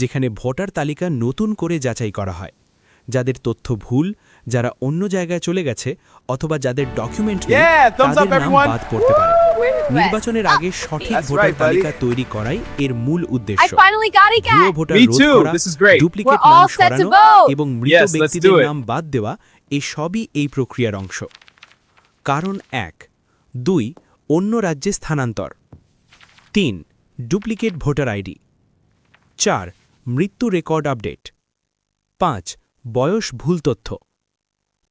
যেখানে ভোটার তালিকা নতুন করে যাচাই করা হয়। যাদের তথ্য ভুল যারা অন্য জায়গায় চলে গেছে অথবা যাদের ডকুমেন্ট নেই তাদের নাম বাদ পড়তে পারে. নির্বাচনের আগে সঠিক ভোটার তালিকা তৈরি করাই এর মূল উদ্দেশ্য। ভুয়ো ভোটার রোধ করা. ডুপ্লিকেট নাম সরানো এবং মৃত ব্যক্তিদের নাম বাদ দেওয়া এই সবই এই প্রক্রিয়ার অংশ। কারণ এক দুই অন্য রাজ্যে স্থানান্তর। তিন ডুপ্লিকেট ভোটার আইডি। চার মৃত্যু রেকর্ড আপডেট। পাঁচ, বয়স ভুল তথ্য।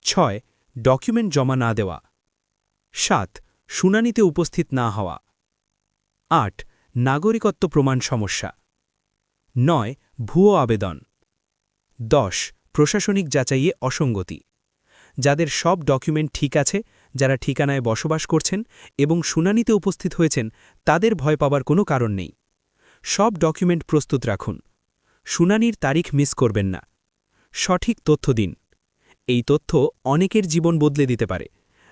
ছয়, ডকুমেন্ট জমা না দেওয়া। সাত, শুনানিতে উপস্থিত না হওয়া। আট, নাগরিকত্ব প্রমাণ সমস্যা। নয়, ভুয়ো আবেদন। দশ, প্রশাসনিক যাচাইয়ে অসঙ্গতি। যাদের সব ডকুমেন্ট ঠিক আছে, যারা ঠিকানায় বসবাস করছেন এবং শুনানিতে উপস্থিত হয়েছেন, তাদের ভয় পাবার কোনো কারণ নেই। সব ডকুমেন্ট প্রস্তুত রাখুন। শুনানির তারিখ মিস করবেন না। সঠিক তথ্য দিন। এই তথ্য অনেকের জীবন বদলে দিতে পারে।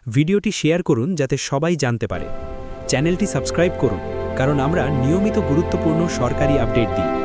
ভিডিওটি শেয়ার করুন যাতে সবাই জানতে পারে। চ্যানেলটি সাবস্ক্রাইব করুন, কারণ আমরা নিয়মিত গুরুত্বপূর্ণ সরকারি আপডেট দিই।